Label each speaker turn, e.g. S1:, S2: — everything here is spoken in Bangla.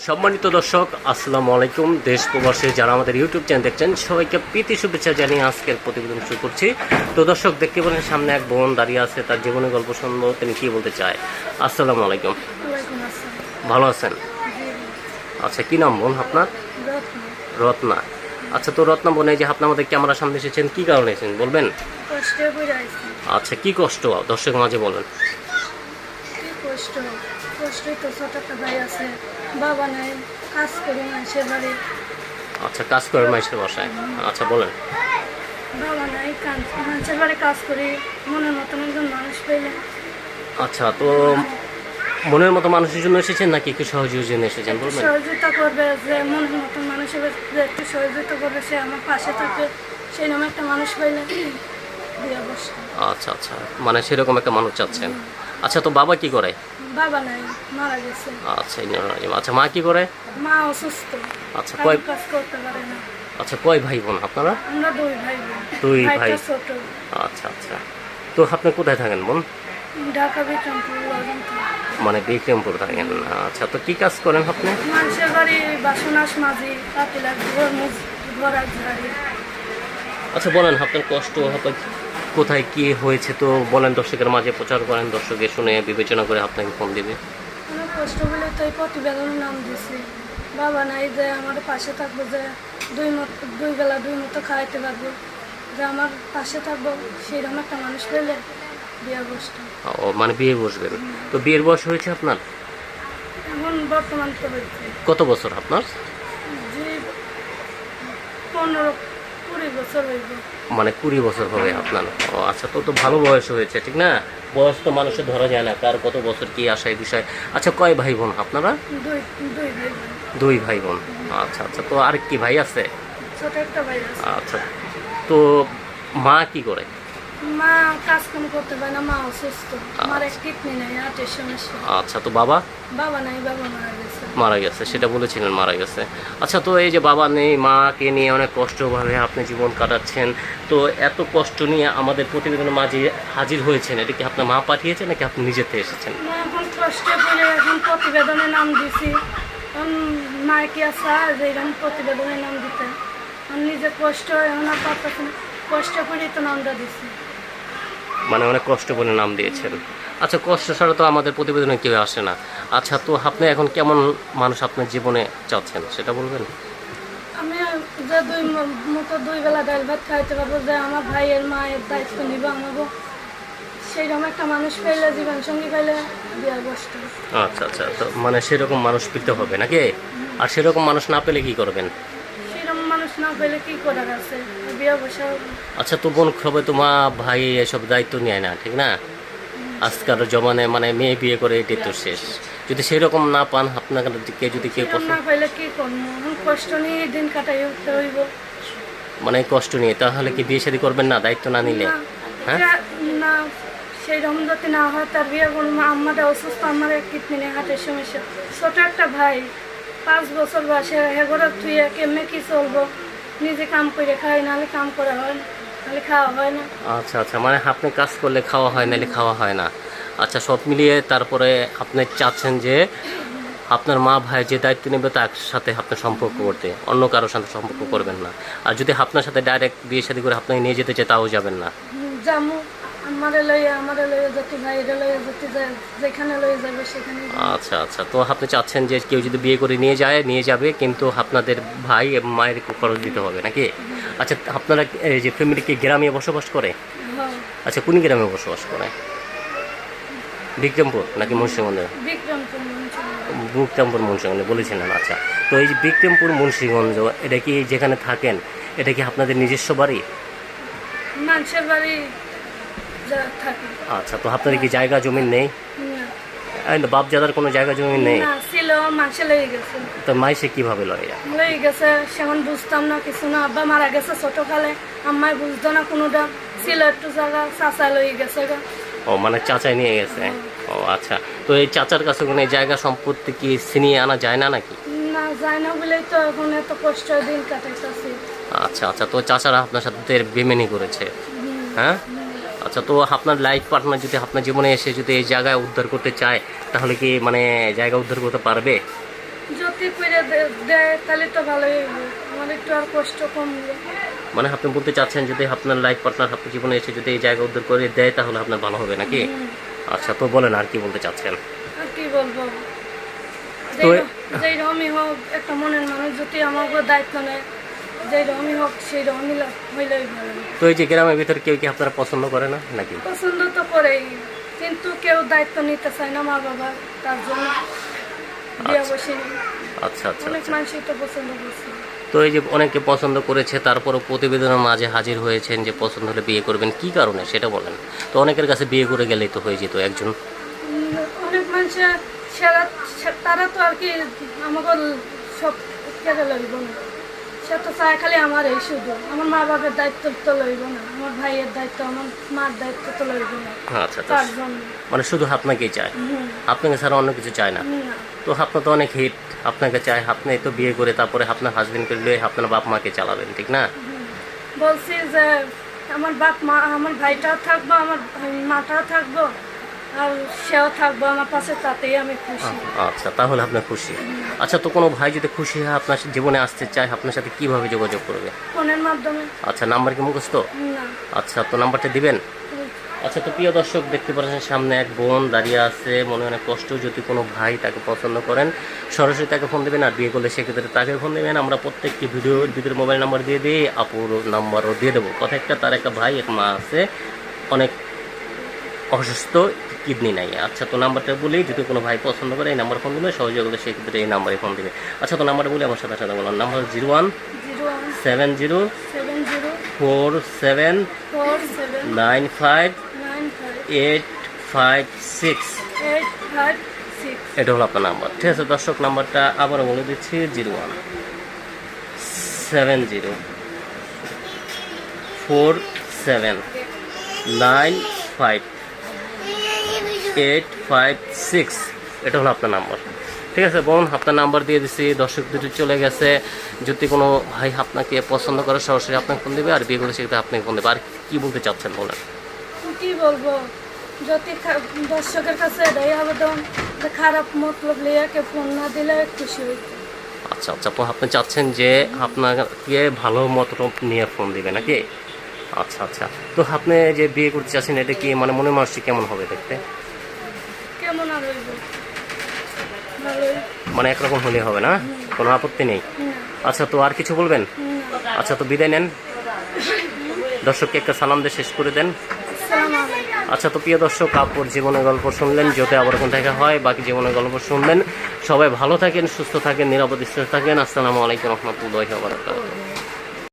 S1: সম্মানিত দর্শক আসসালামু আলাইকুম। দেশ প্রবাসে যারা আমাদের ইউটিউব চ্যানেল দেখছেন সবাইকে প্রীতি শুভেচ্ছা জানিয়ে আজকের প্রতিবেদন শুরু করছি। তো দর্শক দেখতে পেলেন সামনে এক বোন দাঁড়িয়ে আছে তার জীবনের গল্প শুনব তিনি কি বলতে চায়? আসসালামু আলাইকুম। ভালো আছেন? আচ্ছা কি নাম বোন আপনার?
S2: রত্না।
S1: আচ্ছা তো রত্না বোন এই যে আপনি আমাদের ক্যামেরার সামনে এসেছেন কি কারণে এসেছেন বলবেন? আচ্ছা কি কষ্ট? দর্শক মাঝে বলবেন
S2: কষ্ট? কষ্ট তো ছোট একটা ভাই আছে বাবা নাই কাজ করি মানুষের বাড়ি।
S1: আচ্ছা কাজ করেন মাইসের বাসায়? আচ্ছা বলেন।
S2: বাবা নাই কাজ মানুষের বাড়ি কাজ করি মনের মতন একজন মানুষ পেলে
S1: আচ্ছা তো মনের মতো মানুষের জন্য এসেছেন নাকি একটু সহযোগের জন্য এসেছেন? বলবেন।
S2: সহযোগিতা করবে যে মনের মতন মানুষের যে একটু সহযোগিতা করবে সে আমার পাশে থাকবে সেই নামে একটা মানুষ পাইলে
S1: আচ্ছা আচ্ছা মানে সেরকম একটা মানুষ চাচ্ছেন। আচ্ছা তো বাবা কি করে?
S2: বাবা নাই মারা গেছে।
S1: আচ্ছা আচ্ছা মা কি করে?
S2: মা অসুস্থ।
S1: আচ্ছা
S2: কাম
S1: কয়
S2: কাজ করতে পারে না।
S1: আচ্ছা কয় ভাই বোন আপনারা?
S2: আমরা দুই ভাই বোন
S1: দুই ভাই।
S2: ছোট।
S1: আচ্ছা আচ্ছা। তো আপনি কোথায় থাকেন বোন?
S2: ঢাকা বিক্রমপুর
S1: মানে বিক্রমপুর থাকেন। আচ্ছা তো কি কাজ করেন আপনি?
S2: মানুষের বাড়ি বাসনাস মাঝি পাতিলা ঘরমুজ ঘোরা ঝাড়ি।
S1: আচ্ছা বলেন আপনার কষ্ট আপনার কোথায় কি হয়েছে তো বলেন দর্শকের মাঝে প্রচার করেন দর্শকে শুনে বিবেচনা করে আপনাকে ফোন দিবে।
S2: অনেক কষ্ট বলে তো এই প্রতিবেদনের নাম দিছি। বাবা নাই যে আমার পাশে থাকব যে দুই মত দুই বেলা দুই মতো খাওয়াইতে পারব। যে আমার পাশে থাকব সেইরকম একটা মানুষ পেলে বিয়া বসতাম
S1: ও মানে বিয়ে বসবেন তো বিয়ের বয়স হয়েছে আপনার?
S2: এখন বর্তমান তো হয়েছে।
S1: কত বছর আপনার?
S2: পনেরো কুড়ি বছর হইব।
S1: মানে কুড়ি বছর হবে আপনার। ও আচ্ছা তো তো ভালো বয়স হয়েছে ঠিক না? বয়স তো মানুষের ধরা যায় না কার কত বছর কি আসা এই বিষয়। আচ্ছা কয় ভাই বোন আপনারা?
S2: দুই ভাই বোন।
S1: আচ্ছা আচ্ছা তো আর কি ভাই আছে?
S2: ছোট ভাই আছে।
S1: আচ্ছা তো মা কি করে?
S2: মা কাজ কাম করতে পারে না মা অসুস্থ। আমার কিডনি নেই হার্টের সমস্যা।
S1: আচ্ছা তো বাবা?
S2: বাবা নাই বাবা মারা গেছে।
S1: মারা গেছে সেটা বলেছিলেন মারা গেছে। আচ্ছা তো এই যে বাবা নেই মাকে নিয়ে অনেক কষ্টভাবে আপনি জীবন কাটাচ্ছেন তো এত কষ্ট নিয়ে আমাদের প্রতিবেদনের মাঝে হাজির হয়েছেন এটা কি আপনার মা পাঠিয়েছে নাকি আপনি নিজেতে এসেছেন?
S2: এখন কষ্টে পড়ে এখন প্রতিবেদনে নাম দিছি। এখন মাকে আসা যে এরকম প্রতিবেদনে নাম দিতে। আমি নিজে কষ্ট এমন আর পারতেছি কষ্ট করেই তো নামটা দিছি।
S1: মানে অনেক কষ্ট করে নাম দিয়েছেন। আচ্ছা কষ্ট ছাড়া তো আমাদের প্রতিবেদনে কেউ আসে না। আচ্ছা তো আপনি এখন কেমন মানুষ আপনার জীবনে চাচ্ছেন সেটা বলবেন?
S2: আমি যে দুই মতো দুই বেলা ডাল ভাত খাইতে পারব যে আমার ভাইয়ের মায়ের দায়িত্ব নিব আমাকে সেইরকম একটা মানুষ পাইলে জীবন সঙ্গী বিয়ার
S1: আচ্ছা আচ্ছা তো মানে সেরকম মানুষ পেতে হবে নাকি? আর সেরকম মানুষ না পেলে কি করবেন?
S2: সেরকম মানুষ না পেলে কি করার আছে? বিয়ে বসা
S1: আচ্ছা তো বোন সবাই তো মা ভাই এসব দায়িত্ব নেয় না ঠিক না? আজকাল জমানে মানে মেয়ে বিয়ে করে এটাই তো শেষ। যদি সেরকম না পান আপনাকে যদি কেউ
S2: না পাইলে কি করব? কষ্ট নিয়ে দিন কাটাই উঠতে হইব।
S1: মানে কষ্ট নিয়ে তাহলে কি বিয়ে শাদী করবেন না দায়িত্ব না নিলে? হ্যাঁ?
S2: না সেইরকম যদি না হয় তার বিয়ে করব। আমাদের অসুস্থ আমার কিডনি হাতের সমস্যা। ছোট একটা ভাই পাঁচ বছর বয়সে হেগরে থুয়ে কেমনে কি চলবো? নিজে কাম করে খাই নাহলে কাম করা হয় না নাহলে খাওয়া হয় না।
S1: আচ্ছা আচ্ছা মানে আপনি কাজ করলে খাওয়া হয় নাহলে খাওয়া হয় না। আচ্ছা সব মিলিয়ে তারপরে আপনি চাচ্ছেন যে আপনার মা ভাই যে দায়িত্ব নেবে তার সাথে আপনার সম্পর্ক করতে অন্য কারোর সাথে সম্পর্ক করবেন না। আর যদি আপনার সাথে ডাইরেক্ট বিয়ে শাদী করে আপনাকে নিয়ে যেতে চায় তাও যাবেন না।
S2: জামু আমারে লইয়া আমারে লইয়া যদি ভাইরে লইয়া যদি যায় যেখানে লইয়া যাবে সেখানে
S1: আচ্ছা আচ্ছা। তো আপনি চাচ্ছেন যে কেউ যদি বিয়ে করে নিয়ে যায় নিয়ে যাবে কিন্তু আপনাদের ভাই এবং মায়ের খরচ দিতে হবে নাকি? আচ্ছা আপনারা এই যে ফ্যামিলি কি গ্রামে বসবাস করে?
S2: হ্যাঁ,
S1: আচ্ছা কোন গ্রামে বসবাস করে? বিক্রমপুর নাকি মুন্সিগঞ্জ?
S2: বিক্রমপুর
S1: বিক্রমপুর বলেছিলেন আচ্ছা। তো এই যে বিক্রমপুর মুন্সিগঞ্জ এটা কি যেখানে থাকেন এটা কি আপনাদের নিজস্ব বাড়ি?
S2: মানুষের বাড়ি
S1: আচ্ছা তো আপনাদের কি জায়গা জমি নেই। এই তো কোনো জায়গা জমি নেই?
S2: ছিল মানুষে লেগে গেছে।
S1: তো মাইসে কীভাবে লয়
S2: লয়ে গেছে সেমন বুঝতাম না কিছু না। আব্বা মারা গেছে ছোটকালে আম্মাই বুঝতো না কোনোটা। ছিল একটু জায়গা চাচা লয়ে গেছে
S1: ও মানে চাচাই নিয়ে গেছে? ও আচ্ছা। তো এই চাচার কাছে কোনো জায়গা সম্পত্তি কি ছিনিয়ে আনা যায় না নাকি?
S2: না যায় না বলেই তো এখন এত কষ্ট দিন কাটাইতেছি।
S1: আচ্ছা আচ্ছা। তো চাচারা আপনার সাথে বেমেনি করেছে? হ্যাঁ? আচ্ছা তো আপনার লাইফ পার্টনার যদি আপনার জীবনে এসে যদি এই জায়গায় উদ্ধার করতে চায় তাহলে কি মানে জায়গা উদ্ধার করতে পারবে?
S2: যদি করে দেয় তাহলে তো ভালোই হবে আমার একটু আর কষ্ট কমবে
S1: মানে আপনি বলতে চাচ্ছেন যদি আপনার লাইফ পার্টনার আপনার জীবনে এসে যদি এই জায়গা উদ্ধার করে দেয় তাহলে আপনার ভালো হবে নাকি? আচ্ছা তো বলেন আর কি বলতে চাচ্ছেন?
S2: আর কি বলব? যেই- যেই রকমই হোক একটা মনের মানুষ যদি আমার উপর দায়িত্ব নেয় যেই হোক সেই রকমই হইলেই ভালো।
S1: তো এই যে গ্রামের ভিতরে কেউ কি আপনারা পছন্দ করে না নাকি?
S2: পছন্দ তো করেই কিন্তু কেউ দায়িত্ব নিতে চায় না মা বাবা তার জন্য বিয়ে বসেনি
S1: আচ্ছা আচ্ছা
S2: অনেক
S1: আচ্ছা।
S2: মানুষই তো পছন্দ করছে।
S1: তো এই যে অনেকে পছন্দ করেছে তারপরও প্রতিবেদনের মাঝে হাজির হয়েছেন যে পছন্দ হলে বিয়ে করবেন কি কারণে সেটা বলেন? তো অনেকের কাছে বিয়ে করে গেলেই তো হয়ে যেত একজন।
S2: অনেক মানুষের তারা তো আর কি আমাকে সব সে তো চায় খালি আমার এই শুধু আমার মা বাবার দায়িত্ব তো লইব না। আমার ভাইয়ের দায়িত্ব আমার মার দায়িত্ব তো লইব না।
S1: আচ্ছা আচ্ছা।
S2: তার জন্য।
S1: মানে শুধু আপনাকেই চায়?
S2: হুম,
S1: আপনাকে ছাড়া অন্য কিছু চায় না?
S2: না।
S1: তো আপনার তো অনেক হিট। আপনাকে চায় আপনি তো বিয়ে করে তারপরে আপনার হাজবেন্ডকে নিয়ে আপনার বাপ মাকে চালাবেন ঠিক না?
S2: বলছি যে আমার বাপ মা আমার ভাইটাও থাকব আমার মাটাও থাকব। সেও থাকব আমার পাশে তাতেই আমি খুশি।
S1: আচ্ছা তাহলে আপনার খুশি। আচ্ছা তো কোনো ভাই যদি খুশি হয় আপনার জীবনে আসতে চায় আপনার সাথে কীভাবে যোগাযোগ করবে?
S2: ফোনের মাধ্যমে।
S1: আচ্ছা নাম্বার কি মুখস্থ? আচ্ছা তো নাম্বারটা দিবেন? আচ্ছা তো প্রিয় দর্শক দেখতে পাচ্ছেন সামনে এক বোন দাঁড়িয়ে আছে। মনে অনেক কষ্ট যদি কোনো ভাই তাকে পছন্দ করেন সরাসরি তাকে ফোন দেবেন আর বিয়ে করলে সেক্ষেত্রে তাকে ফোন দেবেন। আমরা প্রত্যেকটি ভিডিওর ভিতরে মোবাইল নাম্বার দিয়ে দিই আপুর নাম্বারও দিয়ে দেবো। কথা একটা তার একটা ভাই এক মা আছে অনেক অসুস্থ। কিডনি নাই। আচ্ছা তো নাম্বারটা বলি যদি কোনো ভাই পছন্দ করে এই নাম্বার ফোন দেবে সহযোগ করলে সেক্ষেত্রে এই নাম্বারে ফোন দেবে। আচ্ছা তো নাম্বারটা বলি আমার সাথে সাথে বললাম। Number zero one seven zero four seven nine five eight five six
S2: eight five six
S1: এটা হলো আপনার নাম্বার। ঠিক আছে দর্শক নাম্বারটা আবারও বলে দিচ্ছি zero one seven zero four seven nine five eight five six এটা হলো আপনার নাম্বার। ঠিক আছে বোন আপনার নাম্বার দিয়ে দিছি। দর্শক দুটি চলে গেছে। যদি কোনো ভাই আপনাকে পছন্দ করে সরাসরি আপনাকে ফোন দেবে। আর বিয়ে করে সেক্ষেত্রে আপনাকে ফোন দেবে। আর কি বলতে চাচ্ছেন বলেন?
S2: কি বলব? যদি দর্শকের কাছে এটাই আবেদন যে খারাপ মতলব লিয়াকে ফোন না দিলে খুশি হইতো।
S1: আচ্ছা আচ্ছা আপনি চাচ্ছেন যে আপনাকে ভালো মতো নিয়ে ফোন দিবে নাকি? আচ্ছা আচ্ছা। তো আপনি যে বিয়ে করতে চাচ্ছেন এটা কি মানে মনে মানুষটি কেমন হবে দেখতে?
S2: কেমন
S1: মানে একরকম হলে হবে না? কোনো আপত্তি নেই? আচ্ছা তো আর কিছু বলবেন? আচ্ছা তো বিদায় নেন। দর্শককে একটা সালাম দিয়ে শেষ করে দেন। আচ্ছা তো প্রিয় দর্শক আপুর জীবনের গল্প শুনলেন যাতে আবার কোন দেখা হয় বাকি জীবনের গল্প শুনলেন সবাই ভালো থাকেন সুস্থ থাকেন নিরাপদ থাকেন। আসসালামু আলাইকুম রহমতুল্লাহ বারকাতুহ।